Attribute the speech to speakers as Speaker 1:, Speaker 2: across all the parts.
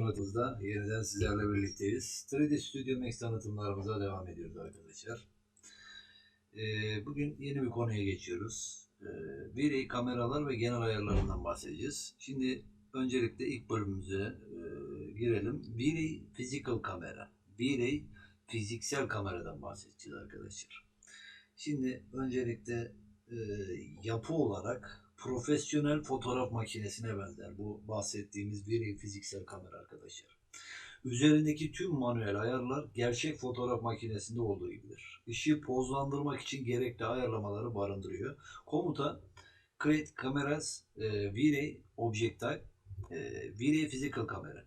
Speaker 1: dostlar. Kontrolatımızda yeniden sizlerle birlikteyiz. 3D Studio Max tanıtımlarımıza devam ediyoruz arkadaşlar. Ee, bugün yeni bir konuya geçiyoruz. Ee, V-Ray kameralar ve genel ayarlarından bahsedeceğiz. Şimdi öncelikle ilk bölümümüze e, girelim. V-Ray Physical kamera. V-Ray fiziksel kameradan bahsedeceğiz arkadaşlar. Şimdi öncelikle e, yapı olarak profesyonel fotoğraf makinesine benzer bu bahsettiğimiz bir fiziksel kamera arkadaşlar. Üzerindeki tüm manuel ayarlar gerçek fotoğraf makinesinde olduğu gibidir. Işığı pozlandırmak için gerekli ayarlamaları barındırıyor. Komuta Create Cameras e, V-Ray Objective e, V-Ray Physical Kamera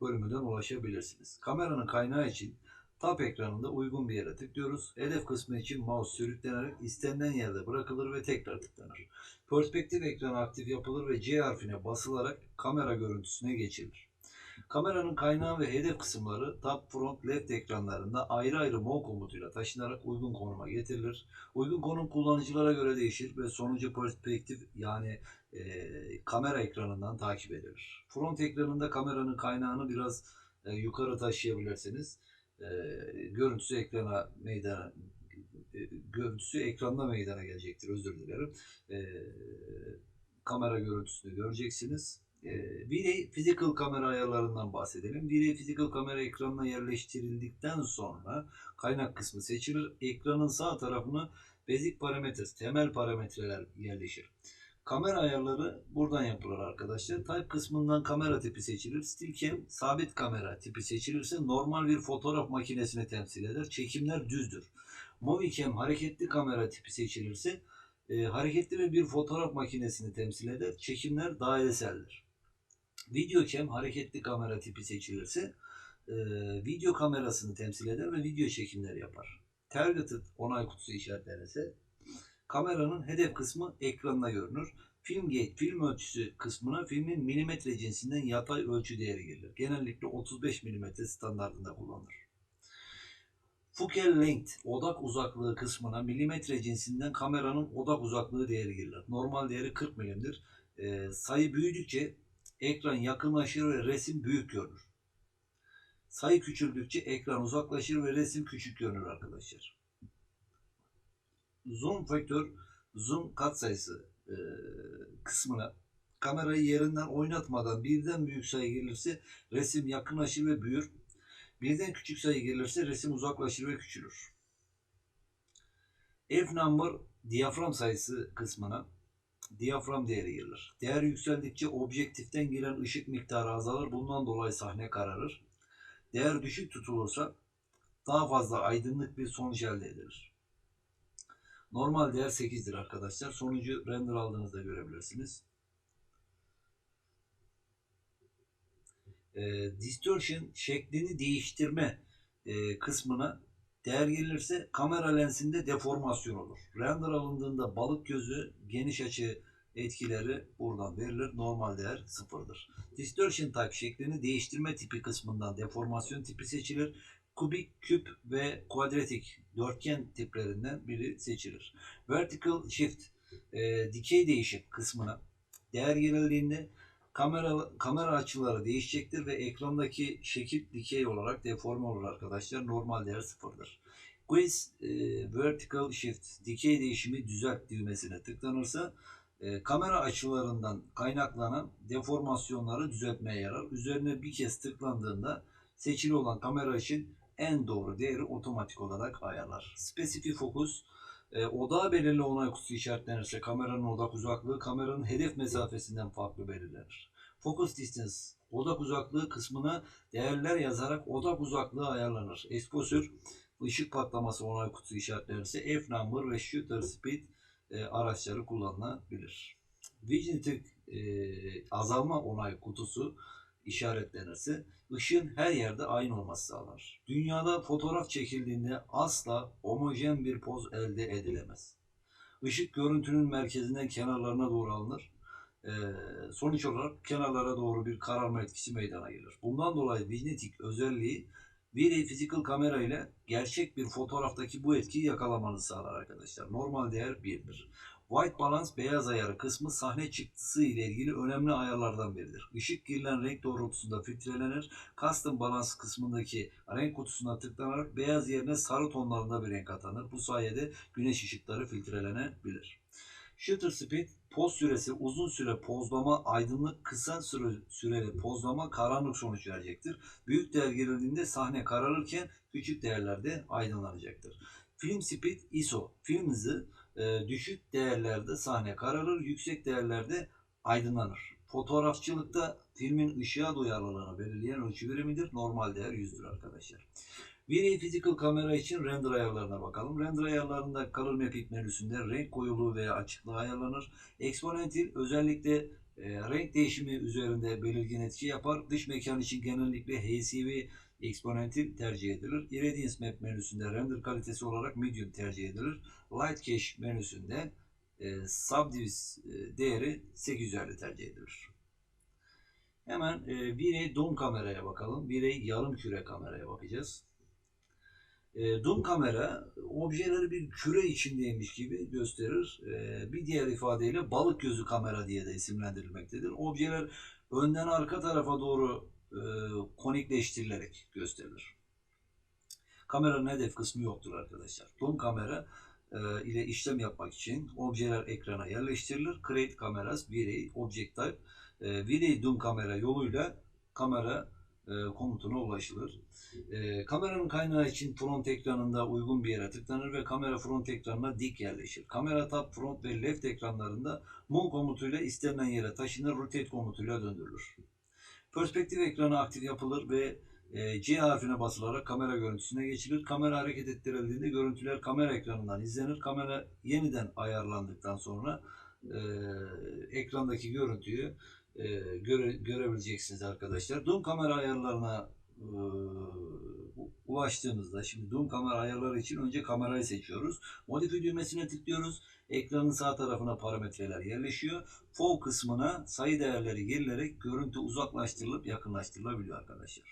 Speaker 1: bölümünden ulaşabilirsiniz. Kameranın kaynağı için Tab ekranında uygun bir yere tıklıyoruz. Hedef kısmı için mouse sürüklenerek istenilen yerde bırakılır ve tekrar tıklanır. Perspektif ekranı aktif yapılır ve C harfine basılarak kamera görüntüsüne geçilir. Kameranın kaynağı ve hedef kısımları Tab Front Left ekranlarında ayrı ayrı Move komutuyla taşınarak uygun konuma getirilir. Uygun konum kullanıcılara göre değişir ve sonucu perspektif yani e, kamera ekranından takip edilir. Front ekranında kameranın kaynağını biraz e, yukarı taşıyabilirsiniz e, görüntüsü ekrana meydana e, görüntüsü ekranda meydana gelecektir. Özür dilerim. E, kamera görüntüsünü göreceksiniz. E, V-Ray Physical kamera ayarlarından bahsedelim. V-Ray Physical kamera ekranına yerleştirildikten sonra kaynak kısmı seçilir. Ekranın sağ tarafına basic parametres, temel parametreler yerleşir. Kamera ayarları buradan yapılır arkadaşlar. Type kısmından kamera tipi seçilir. Stillcam sabit kamera tipi seçilirse normal bir fotoğraf makinesini temsil eder. Çekimler düzdür. Movicam hareketli kamera tipi seçilirse e, hareketli bir fotoğraf makinesini temsil eder. Çekimler daireseldir. Videocam hareketli kamera tipi seçilirse e, video kamerasını temsil eder ve video çekimleri yapar. Targeted onay kutusu işaretlenirse kameranın hedef kısmı ekranına görünür. Film gate, film ölçüsü kısmına filmin milimetre cinsinden yatay ölçü değeri gelir. Genellikle 35 milimetre standartında kullanılır. Focal length, odak uzaklığı kısmına milimetre cinsinden kameranın odak uzaklığı değeri gelir. Normal değeri 40 milimdir. Ee, sayı büyüdükçe ekran yakınlaşır ve resim büyük görünür. Sayı küçüldükçe ekran uzaklaşır ve resim küçük görünür arkadaşlar zoom faktör, zoom katsayısı e, kısmına kamerayı yerinden oynatmadan birden büyük sayı gelirse resim yakınlaşır ve büyür. Birden küçük sayı gelirse resim uzaklaşır ve küçülür. F number diyafram sayısı kısmına diyafram değeri gelir. Değer yükseldikçe objektiften giren ışık miktarı azalır. Bundan dolayı sahne kararır. Değer düşük tutulursa daha fazla aydınlık bir sonuç elde edilir. Normal değer 8'dir arkadaşlar. Sonucu render aldığınızda görebilirsiniz. E, distortion şeklini değiştirme e, kısmına değer gelirse kamera lensinde deformasyon olur. Render alındığında balık gözü geniş açı etkileri buradan verilir. Normal değer sıfırdır. Distortion type şeklini değiştirme tipi kısmından deformasyon tipi seçilir kubik, küp ve kuadratik dörtgen tiplerinden biri seçilir. Vertical shift e, dikey değişim kısmına değer girildiğinde kamera kamera açıları değişecektir ve ekrandaki şekil dikey olarak deforme olur arkadaşlar. Normal değer sıfırdır. Quiz e, vertical shift dikey değişimi düzelt düğmesine tıklanırsa e, kamera açılarından kaynaklanan deformasyonları düzeltmeye yarar. Üzerine bir kez tıklandığında seçili olan kamera için en doğru değeri otomatik olarak ayarlar. Spesifik fokus e, odağa belirli onay kutusu işaretlenirse kameranın odak uzaklığı kameranın hedef mesafesinden farklı belirlenir. Focus distance odak uzaklığı kısmına değerler yazarak odak uzaklığı ayarlanır. Exposure ışık patlaması onay kutusu işaretlenirse F number ve shutter speed e, araçları kullanılabilir. Vignette e, azalma onay kutusu işaretlenirse ışığın her yerde aynı olması sağlar. Dünyada fotoğraf çekildiğinde asla homojen bir poz elde edilemez. Işık görüntünün merkezinden kenarlarına doğru alınır. Ee, sonuç olarak kenarlara doğru bir kararma etkisi meydana gelir. Bundan dolayı vignetik özelliği bir physical kamera ile gerçek bir fotoğraftaki bu etkiyi yakalamanızı sağlar arkadaşlar. Normal değer 1'dir. White balance beyaz ayarı kısmı sahne çıktısı ile ilgili önemli ayarlardan biridir. Işık girilen renk doğrultusunda filtrelenir. Custom balance kısmındaki renk kutusuna tıklanarak beyaz yerine sarı tonlarında bir renk atanır. Bu sayede güneş ışıkları filtrelenebilir. Shutter speed poz süresi uzun süre pozlama aydınlık kısa süre, süreli pozlama karanlık sonuç verecektir. Büyük değer girildiğinde sahne kararırken küçük değerlerde aydınlanacaktır. Film speed ISO film hızı e, düşük değerlerde sahne kararır, yüksek değerlerde aydınlanır. Fotoğrafçılıkta filmin ışığa duyarlılığını belirleyen ölçü birimidir. Normal değer 100'dür arkadaşlar. Veri Physical kamera için render ayarlarına bakalım. Render ayarlarında Color Mapping menüsünde renk koyuluğu veya açıklığı ayarlanır. Exponential özellikle e, renk değişimi üzerinde belirgin etki yapar. Dış mekan için genellikle HCV Exponential tercih edilir. Irradiance Map menüsünde render kalitesi olarak Medium tercih edilir. Light Cache menüsünde e, Subdivis e, değeri 850 tercih edilir. Hemen e, V-Ray Dome kameraya bakalım. V-Ray yarım küre kameraya bakacağız. E, Dome kamera objeleri bir küre içindeymiş gibi gösterir. E, bir diğer ifadeyle balık gözü kamera diye de isimlendirilmektedir. Objeler önden arka tarafa doğru e, konikleştirilerek gösterilir. Kameranın hedef kısmı yoktur arkadaşlar. Dome kamera e, ile işlem yapmak için objeler ekrana yerleştirilir. Create kameras, V-Ray, Object Type, e, V-Ray Dome kamera yoluyla kamera e, komutuna ulaşılır. E, kameranın kaynağı için front ekranında uygun bir yere tıklanır ve kamera front ekranına dik yerleşir. Kamera tab front ve left ekranlarında move komutuyla istenilen yere taşınır, rotate komutuyla döndürülür. Perspektif ekranı aktif yapılır ve e, C harfine basılarak kamera görüntüsüne geçilir. Kamera hareket ettirildiğinde görüntüler kamera ekranından izlenir. Kamera yeniden ayarlandıktan sonra e, ekrandaki görüntüyü e, göre, görebileceksiniz arkadaşlar. Zoom kamera ayarlarına e, ulaştığımızda şimdi zoom kamera ayarları için önce kamerayı seçiyoruz. Modifiye düğmesine tıklıyoruz. Ekranın sağ tarafına parametreler yerleşiyor. FOV kısmına sayı değerleri girilerek görüntü uzaklaştırılıp yakınlaştırılabiliyor arkadaşlar.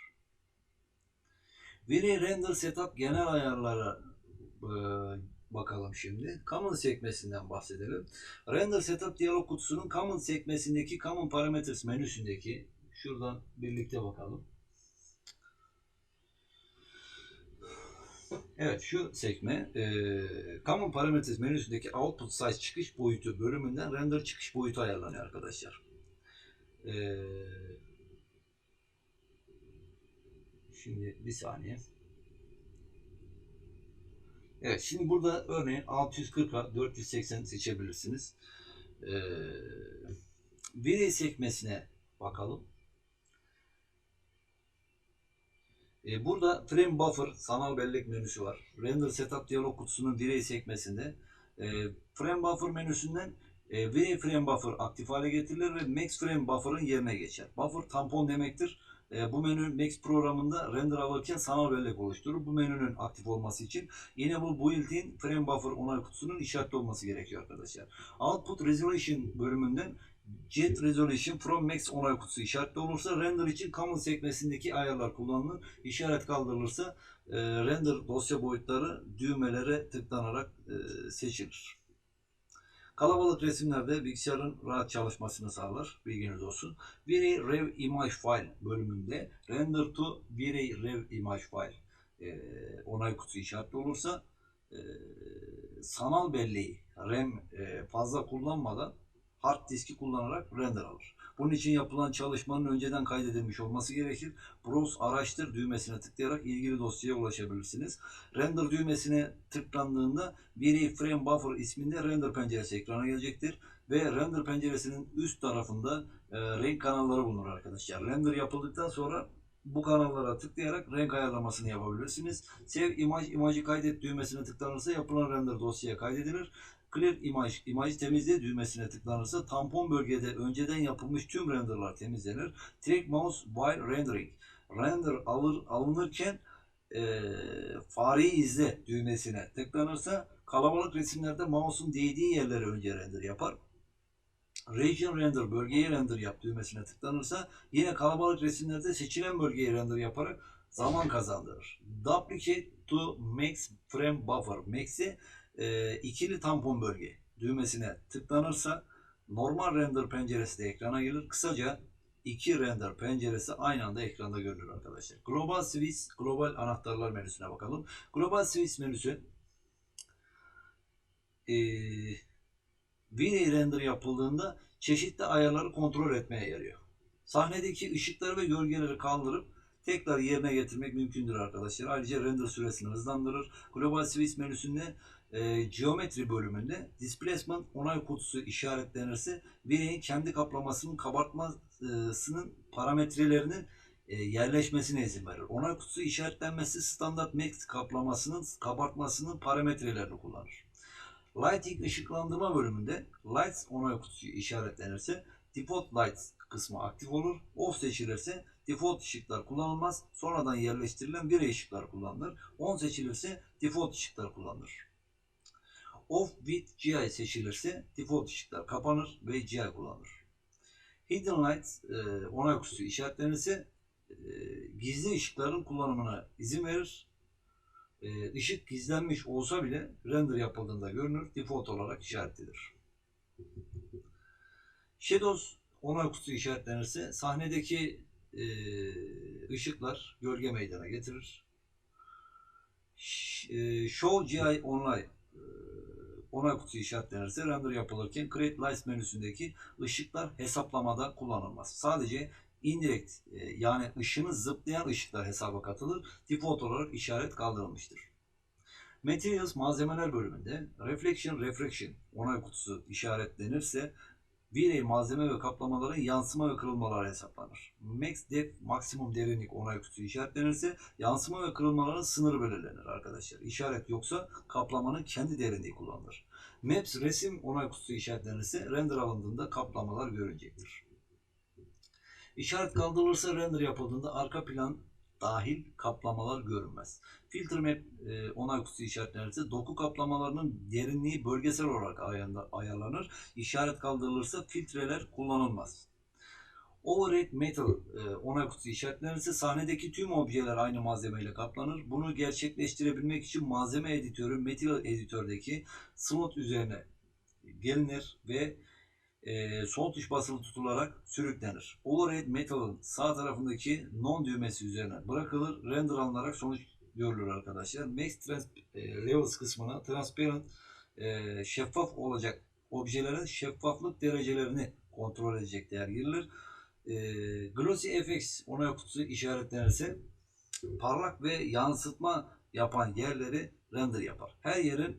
Speaker 1: Veri Render Setup genel ayarlara e, bakalım şimdi. Common sekmesinden bahsedelim. Render Setup diyalog kutusunun Common sekmesindeki Common Parameters menüsündeki şuradan birlikte bakalım. Evet şu sekme e, Common Parameters menüsündeki Output Size çıkış boyutu bölümünden render çıkış boyutu ayarlanıyor arkadaşlar. E, şimdi bir saniye. Evet şimdi burada örneğin 640'a 480 seçebilirsiniz. Ee, veri sekmesine bakalım. Ee, burada frame buffer sanal bellek menüsü var. Render setup diyalog kutusunun veri sekmesinde e, frame buffer menüsünden e, veri frame buffer aktif hale getirilir ve max frame buffer'ın yerine geçer. Buffer tampon demektir. E, bu menü Max programında render alırken sanal bellek oluşturur. Bu menünün aktif olması için yine bu built-in frame buffer onay kutusunun işaretli olması gerekiyor arkadaşlar. Output Resolution bölümünden Jet Resolution from Max onay kutusu işaretli olursa render için common sekmesindeki ayarlar kullanılır. İşaret kaldırılırsa e, render dosya boyutları düğmelere tıklanarak e, seçilir. Kalabalık resimlerde bilgisayarın rahat çalışmasını sağlar. Bilginiz olsun. Veri Rev Image File bölümünde Render to Veri Rev Image File e, onay kutusu işaretli olursa e, sanal belleği RAM e, fazla kullanmadan hard diski kullanarak render alır. Bunun için yapılan çalışmanın önceden kaydedilmiş olması gerekir. Browse araştır düğmesine tıklayarak ilgili dosyaya ulaşabilirsiniz. Render düğmesine tıklandığında veri frame buffer isminde render penceresi ekrana gelecektir. Ve render penceresinin üst tarafında e, renk kanalları bulunur arkadaşlar. Render yapıldıktan sonra bu kanallara tıklayarak renk ayarlamasını yapabilirsiniz. Save imaj, imajı kaydet düğmesine tıklanırsa yapılan render dosyaya kaydedilir. Clear Image, imajı temizle düğmesine tıklanırsa tampon bölgede önceden yapılmış tüm renderlar temizlenir. Track Mouse While Rendering. Render alır, alınırken e, fareyi izle düğmesine tıklanırsa kalabalık resimlerde mouse'un değdiği yerlere önce render yapar. Region Render bölgeyi render yap düğmesine tıklanırsa yine kalabalık resimlerde seçilen bölgeyi render yaparak zaman kazandırır. Duplicate to Max Frame Buffer. Max'i e, ikili tampon bölge düğmesine tıklanırsa normal render penceresi de ekrana gelir. Kısaca iki render penceresi aynı anda ekranda görünür arkadaşlar. Global Switch, global anahtarlar menüsüne bakalım. Global Switch menüsü eee V-Ray render yapıldığında çeşitli ayarları kontrol etmeye yarıyor. Sahnedeki ışıkları ve gölgeleri kaldırıp tekrar yerine getirmek mümkündür arkadaşlar. Ayrıca render süresini hızlandırır. Global Switch menüsünde e, geometri bölümünde displacement onay kutusu işaretlenirse V-Ray'in kendi kaplamasının kabartmasının parametrelerinin e, yerleşmesine izin verir. Onay kutusu işaretlenmesi standart max kaplamasının kabartmasının parametrelerini kullanır. Lighting ışıklandırma bölümünde Lights onay kutusu işaretlenirse Default Lights kısmı aktif olur. Off seçilirse default ışıklar kullanılmaz. Sonradan yerleştirilen bir ışıklar kullanılır. On seçilirse default ışıklar kullanılır. Off with GI seçilirse default ışıklar kapanır ve GI kullanılır. Hidden Lights e, onay kutusu işaretlenirse e, gizli ışıkların kullanımına izin verir. E, ışık gizlenmiş olsa bile render yapıldığında görünür. Default olarak işaretlidir. Shadows onay kutusu işaretlenirse sahnedeki e, ışıklar gölge meydana getirir. Show GI Online onay kutusu işaretlenirse render yapılırken Create Lights menüsündeki ışıklar hesaplamada kullanılmaz. Sadece indirect e, yani ışını zıplayan ışıklar hesaba katılır. Default olarak işaret kaldırılmıştır. Materials malzemeler bölümünde Reflection Refraction onay kutusu işaretlenirse V-Ray malzeme ve kaplamaların yansıma ve kırılmaları hesaplanır. Max Depth maksimum derinlik onay kutusu işaretlenirse yansıma ve kırılmaların sınırı belirlenir arkadaşlar. İşaret yoksa kaplamanın kendi derinliği kullanılır. Maps resim onay kutusu işaretlenirse render alındığında kaplamalar görünecektir. İşaret kaldırılırsa render yapıldığında arka plan dahil kaplamalar görünmez. Filter map e, onay kutusu işaretlenirse doku kaplamalarının derinliği bölgesel olarak ayarla- ayarlanır. İşaret kaldırılırsa filtreler kullanılmaz. Override metal e, onay kutusu işaretlenirse sahnedeki tüm objeler aynı malzemeyle kaplanır. Bunu gerçekleştirebilmek için malzeme editörü metal editördeki slot üzerine gelinir ve e, sol tuş basılı tutularak sürüklenir. Override Metal'ın sağ tarafındaki non düğmesi üzerine bırakılır. Render alınarak sonuç görülür arkadaşlar. Max Trans e, Levels kısmına transparent e, şeffaf olacak objelerin şeffaflık derecelerini kontrol edecek değer girilir. E, Glossy FX onay kutusu işaretlenirse parlak ve yansıtma yapan yerleri render yapar. Her yerin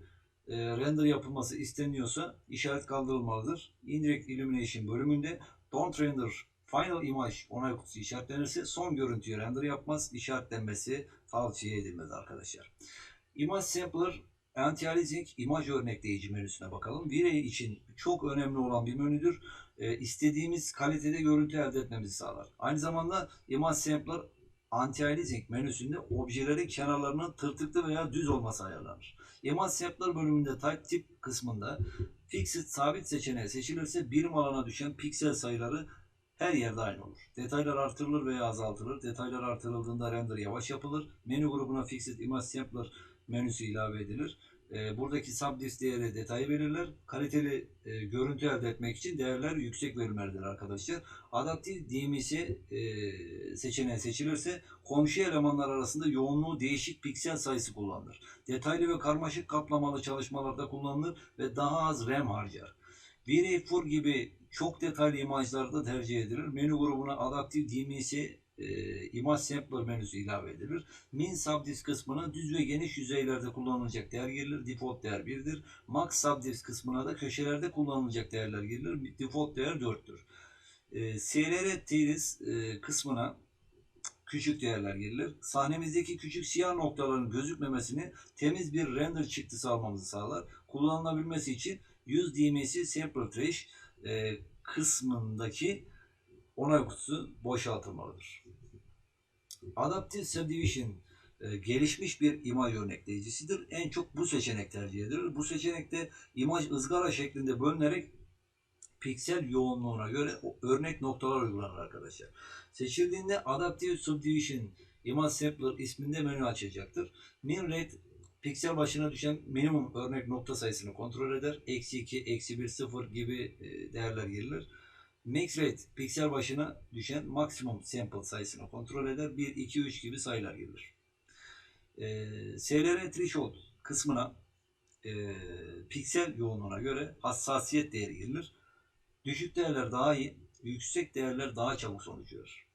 Speaker 1: e, render yapılması isteniyorsa işaret kaldırılmalıdır. Indirect Illumination bölümünde Don't Render Final Image onay kutusu işaretlenirse son görüntüyü render yapmaz. İşaretlenmesi tavsiye edilmez arkadaşlar. Image Sampler Anti-aliasing imaj örnekleyici menüsüne bakalım. V-Ray için çok önemli olan bir menüdür. E, istediğimiz kalitede görüntü elde etmemizi sağlar. Aynı zamanda Image Sampler Anti-aliasing menüsünde objelerin kenarlarının tırtıklı veya düz olması ayarlanır. Image Sampler bölümünde Type Tip kısmında Fixed sabit seçeneği seçilirse birim alana düşen piksel sayıları her yerde aynı olur. Detaylar artırılır veya azaltılır. Detaylar artırıldığında render yavaş yapılır. Menü grubuna Fixed Image Sampler menüsü ilave edilir. E, buradaki subdisk değeri detayı belirler. Kaliteli e, görüntü elde etmek için değerler yüksek verilmelidir arkadaşlar. Adaptif DMC e, seçeneği seçilirse komşu elemanlar arasında yoğunluğu değişik piksel sayısı kullanılır. Detaylı ve karmaşık kaplamalı çalışmalarda kullanılır ve daha az RAM harcar. V-Ray gibi çok detaylı imajlarda tercih edilir. Menü grubuna Adaptive DMC e, Image Sampler menüsü ilave edilir. Min subdisk kısmına düz ve geniş yüzeylerde kullanılacak değer girilir. Default değer 1'dir. Max subdisk kısmına da köşelerde kullanılacak değerler girilir. Default değer 4'tür. E, CLR Tiles e, kısmına küçük değerler girilir. Sahnemizdeki küçük siyah noktaların gözükmemesini temiz bir render çıktısı almamızı sağlar. Kullanılabilmesi için Use DMC Sample Trash e, kısmındaki onay kutusu boşaltılmalıdır. Adaptive Subdivision e, gelişmiş bir imaj örnekleyicisidir. En çok bu seçenek tercih edilir. Bu seçenekte imaj ızgara şeklinde bölünerek piksel yoğunluğuna göre örnek noktalar uygulanır arkadaşlar. Seçildiğinde Adaptive Subdivision Image Sampler isminde menü açacaktır. Min Rate piksel başına düşen minimum örnek nokta sayısını kontrol eder. Eksi 2, eksi 1, 0 gibi e, değerler girilir. Max rate piksel başına düşen maksimum sample sayısını kontrol eder. 1, 2, 3 gibi sayılar girilir. E, SLR threshold kısmına e, piksel yoğunluğuna göre hassasiyet değeri girilir. Düşük değerler daha iyi, yüksek değerler daha çabuk sonuç verir.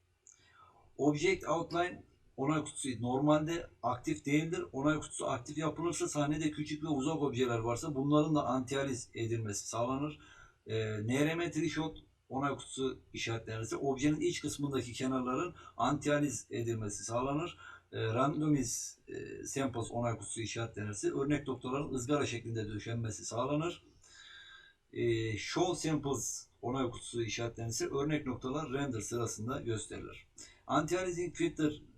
Speaker 1: Object outline onay kutusu normalde aktif değildir. Onay kutusu aktif yapılırsa sahnede küçük ve uzak objeler varsa bunların da antializ edilmesi sağlanır. E, NRM threshold onay kutusu işaretlenirse objenin iç kısmındaki kenarların antializ edilmesi sağlanır. E, randomize e, samples onay kutusu işaretlenirse örnek noktaların ızgara şeklinde döşenmesi sağlanır. E, show samples onay kutusu işaretlenirse örnek noktalar render sırasında gösterilir. Anti-aliasing filter e,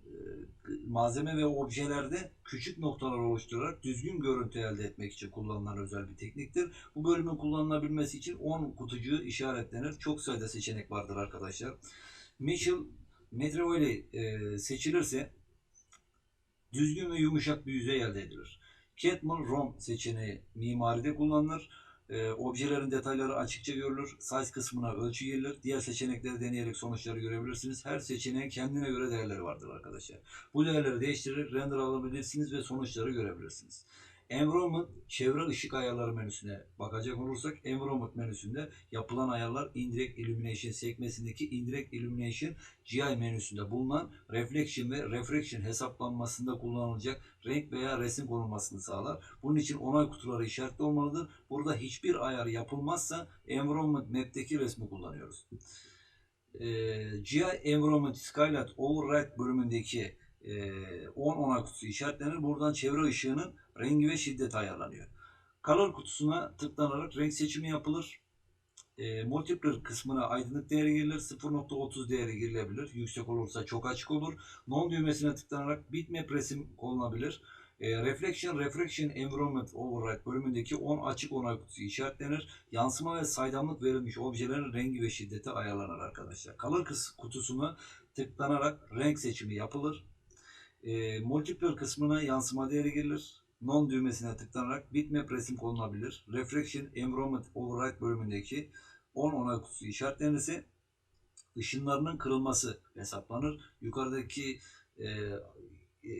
Speaker 1: malzeme ve objelerde küçük noktalar oluşturarak düzgün görüntü elde etmek için kullanılan özel bir tekniktir. Bu bölümün kullanılabilmesi için 10 kutucuğu işaretlenir. Çok sayıda seçenek vardır arkadaşlar. Mitchell Metrevoli e, seçilirse düzgün ve yumuşak bir yüzey elde edilir. Catmull Rom seçeneği mimaride kullanılır. E, objelerin detayları açıkça görülür. Size kısmına ölçü girilir. Diğer seçenekleri deneyerek sonuçları görebilirsiniz. Her seçeneğin kendine göre değerleri vardır arkadaşlar. Bu değerleri değiştirerek render alabilirsiniz ve sonuçları görebilirsiniz. Environment, çevre ışık ayarları menüsüne bakacak olursak Environment menüsünde yapılan ayarlar Indirect Illumination sekmesindeki Indirect Illumination GI menüsünde bulunan Reflection ve Refraction hesaplanmasında kullanılacak renk veya resim konulmasını sağlar. Bunun için onay kutuları işaretli olmalıdır. Burada hiçbir ayar yapılmazsa Environment Map'teki resmi kullanıyoruz. Ee, GI Environment Skylight Override bölümündeki e, 10 onay kutusu işaretlenir. Buradan çevre ışığının rengi ve şiddeti ayarlanıyor. Color kutusuna tıklanarak renk seçimi yapılır. E, multiplier kısmına aydınlık değeri girilir. 0.30 değeri girilebilir. Yüksek olursa çok açık olur. Non düğmesine tıklanarak bitmap resim konulabilir. E, Reflection, Refraction Environment Override bölümündeki 10 açık onay kutusu işaretlenir. Yansıma ve saydamlık verilmiş objelerin rengi ve şiddeti ayarlanır arkadaşlar. Color kutusuna tıklanarak renk seçimi yapılır. E, multiplier kısmına yansıma değeri girilir. Non düğmesine tıklanarak bitmap resim konulabilir. Refraction Environment Override bölümündeki 10 onay kutusu işaretlenirse ışınlarının kırılması hesaplanır. Yukarıdaki e, e,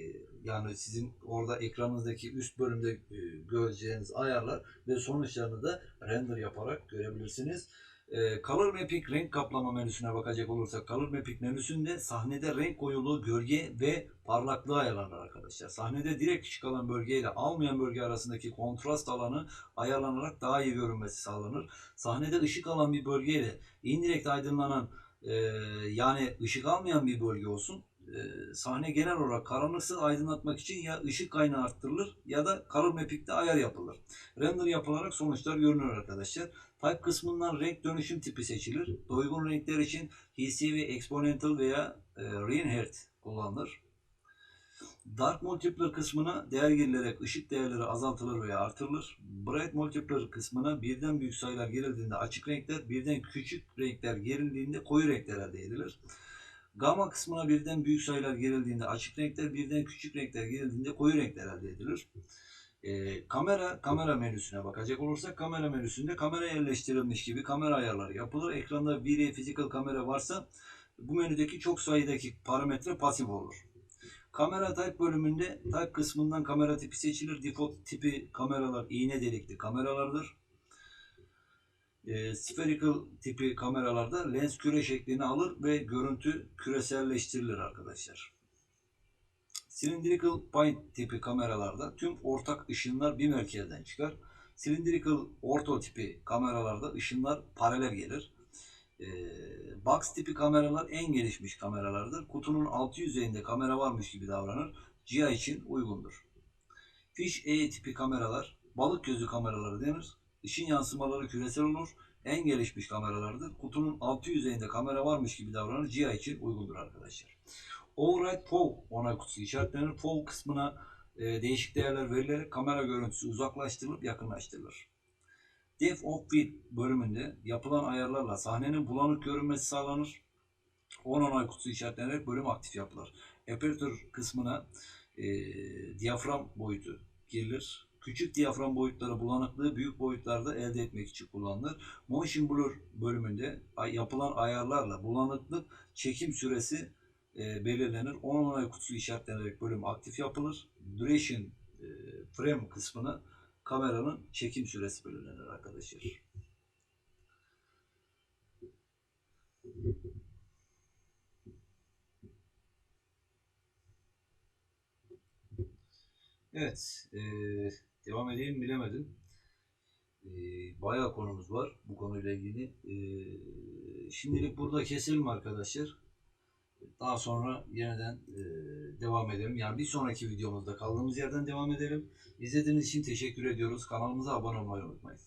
Speaker 1: yani sizin orada ekranınızdaki üst bölümde e, göreceğiniz ayarlar ve sonuçlarını da render yaparak görebilirsiniz. E, Color Mapping renk kaplama menüsüne bakacak olursak Color Mapping menüsünde sahnede renk koyuluğu, gölge ve parlaklığı ayarlanır arkadaşlar. Sahnede direkt ışık alan bölge ile almayan bölge arasındaki kontrast alanı ayarlanarak daha iyi görünmesi sağlanır. Sahnede ışık alan bir bölge ile indirekt aydınlanan e, yani ışık almayan bir bölge olsun. E, sahne genel olarak karanlıksız aydınlatmak için ya ışık kaynağı arttırılır ya da Color Mapping'de ayar yapılır. Render yapılarak sonuçlar görünür arkadaşlar. Type kısmından renk dönüşüm tipi seçilir. Doygun renkler için hissi ve veya e, Reinhardt kullanılır. Dark Multiplier kısmına değer girilerek ışık değerleri azaltılır veya artırılır. Bright Multiplier kısmına birden büyük sayılar girildiğinde açık renkler, birden küçük renkler girildiğinde koyu renkler elde edilir. Gamma kısmına birden büyük sayılar girildiğinde açık renkler, birden küçük renkler girildiğinde koyu renkler elde edilir. Ee, kamera kamera menüsüne bakacak olursak kamera menüsünde kamera yerleştirilmiş gibi kamera ayarları yapılır. Ekranda bir physical kamera varsa bu menüdeki çok sayıdaki parametre pasif olur. Kamera type bölümünde type kısmından kamera tipi seçilir. Default tipi kameralar iğne delikli kameralardır. E, spherical tipi kameralarda lens küre şeklini alır ve görüntü küreselleştirilir arkadaşlar. Cylindrical point tipi kameralarda tüm ortak ışınlar bir merkezden çıkar. Cylindrical orto tipi kameralarda ışınlar paralel gelir. E, box tipi kameralar en gelişmiş kameralardır. Kutunun altı yüzeyinde kamera varmış gibi davranır. GI için uygundur. Fish E tipi kameralar balık gözü kameraları denir. Işın yansımaları küresel olur. En gelişmiş kameralardır. Kutunun altı yüzeyinde kamera varmış gibi davranır. GI için uygundur arkadaşlar. Override POV onay kutusu işaretlenir. POV kısmına e, değişik değerler verilerek kamera görüntüsü uzaklaştırılıp yakınlaştırılır. Depth of Field bölümünde yapılan ayarlarla sahnenin bulanık görünmesi sağlanır. 10 onay kutusu işaretlenerek bölüm aktif yapılır. Aperture kısmına e, diyafram boyutu gerilir. Küçük diyafram boyutları bulanıklığı büyük boyutlarda elde etmek için kullanılır. Motion Blur bölümünde yapılan ayarlarla bulanıklık çekim süresi e, belirlenir. On onay kutusu işaretlenerek bölüm aktif yapılır. Duration e, frame kısmını kameranın çekim süresi belirlenir arkadaşlar. Evet, e, devam edeyim bilemedim. E, bayağı konumuz var bu konuyla ilgili. E, şimdilik burada keselim arkadaşlar. Daha sonra yeniden e, devam edelim. Yani bir sonraki videomuzda kaldığımız yerden devam edelim. İzlediğiniz için teşekkür ediyoruz. Kanalımıza abone olmayı unutmayın.